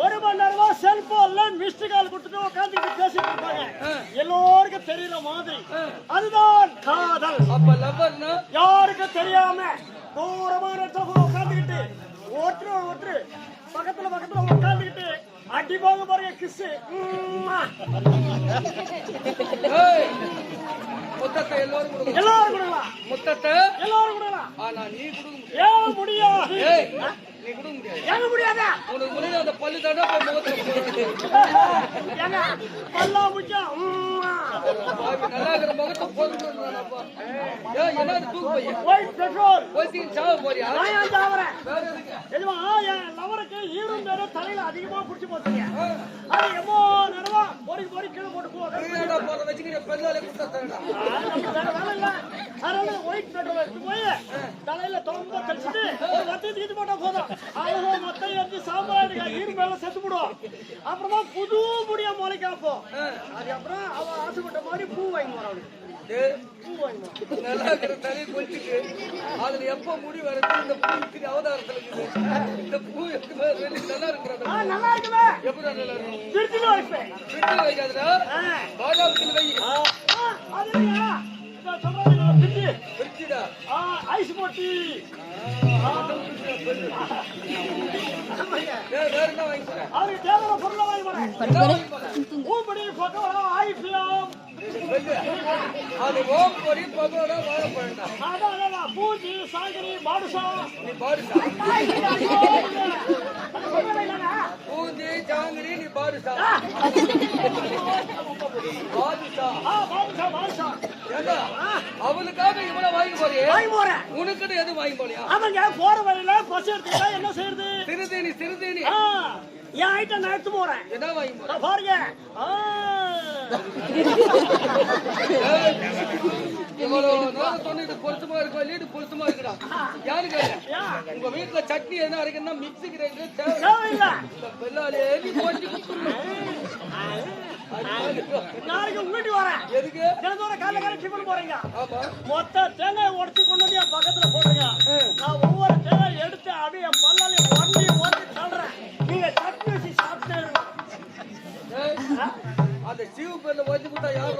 ஒரு மணி நேரமா செல்போன்ல மிஸ்டு கால் கொடுத்துட்டு உட்காந்துட்டு பேசிட்டு இருப்பாங்க எல்லோருக்கும் தெரியற மாதிரி. அதுதான் காதல். அப்ப லவ்வர்னா யாருக்கும் தெரியாம போய் உட்காந்துக்கிட்டு ஒருத்தர் ஒருத்தர் பக்கத்துல பக்கத்துல உட்காந்துக்கிட்டு அடிப்பாங்க பாருங்க கிஸ் முத்தத்தை எல்லாரும் கொடுக்கணும் எல்லாரும் கொடுக்கலாம். முத்தத்தை எல்லாரும் கொடுக்கலாம். ஆனா நீ கொடுக்க முடியாது. ஏய் நீ கொடுக்க முடியாது? ஏங்க முடியாத உனக்கு முடியல அந்த பல்லு தாண்டா போய் முகத்துல போடுறது. ஏங்க பல்லா முச்சா பாவி, நல்லா இருக்கிற முகத்தை போதும் ஏய் என்ன அது தூக்கு பையன் ஒயிட் பெட்ரோல். போய் சாவ போறியா நான் ஏன் சாவறேன். வேற எதுக்கு எதுவா? என் லவருக்கு ஈரும் பேர தலையில அதிகமா புடிச்சு போச்சுங்க. அது எவ்வளோ நேரமா பொறி பொறி கீழே போட்டு போவாங்க நீடா போற வச்சுக்கிற பெல்லாலே குத்த தரடா அதனால ஒயிட் பெட்ரோல் எடுத்து போய் தலையில தொம்ப தெளிச்சுட்டு ஒரு வத்தி தீத்து போட்டா போதும். அழகா மொத்தம் எடுத்து சாம்பார் ஈரும் மேல செத்து போடுவோம் அப்புறமா புது முடியா முளைக்க அப்போம் அதுக்கப்புறம் அவ ஆசைப்பட்ட மாதிரி பூ வாங்கி வர அவளுக்கு ஏய் பூ வாங்கி வரும். நல்லா இருக்கிற தலையை கொஞ்சிட்டு அதுல எப்ப முடி வருது இந்த பூ அவதாரத்துல இருக்குது. இந்த பூ நல்லா இருக்கிறது நல்லா இருக்குமே எப்படி நல்லா இருக்கும்? திருச்சிட்டு வைப்பேன். விட்டு வைக்காதுடா. பாதாளத்தில் வை. ஆ, அது ஐஸ் போட்டி அவருக்கு தேவையான பொருளை வாங்கி போறேன் பூப்படி அது ஓம் அதான் அதான் பூஜி சாகரி பாடுசா நீ பாடுசா நீ பாடுசா பாதுஷா அவளுக்காக இவ்வளவு வாங்கி போறியே? வாங்கி போறேன் எதுவும் வாங்கி போறியா? அவங்க போற வழியில பஸ் எடுத்துக்கிட்டா என்ன செய்யறது? சிறுதேனி ஆ, என் ஐட்டம் நான் எடுத்து போறேன். என்ன வாங்கி போற? இதோ பாருங்க. பொருத்தமா இருக்கா? இது பொருத்தமா இருக்குடா. யாரு? உங்க வீட்டுல சட்னி என்ன இருக்குன்னா மிக்ஸி கிரைண்டர் தேவை தேவையில்லை இந்த பெல்லாலே நீ போட்டு நாளைக்கு வீட்டுக்கு வரேன். எதுக்கு? தினந்தோறும் காலைல காலை டிஃபன் போறீங்க. மொத்த தேங்காய் உடச்சு கொண்டு வந்து என் பக்கத்துல போடுங்க நான் ஒவ்வொரு தேங்காய் எடுத்து அப்படியே என் பல்லாலே ஒண்டி ஒண்டி தள்ளுறேன். நீங்க சட்னி வச்சு சாப்பிட்டே அந்த சீவு பேர்ல வந்து விட்டா யார்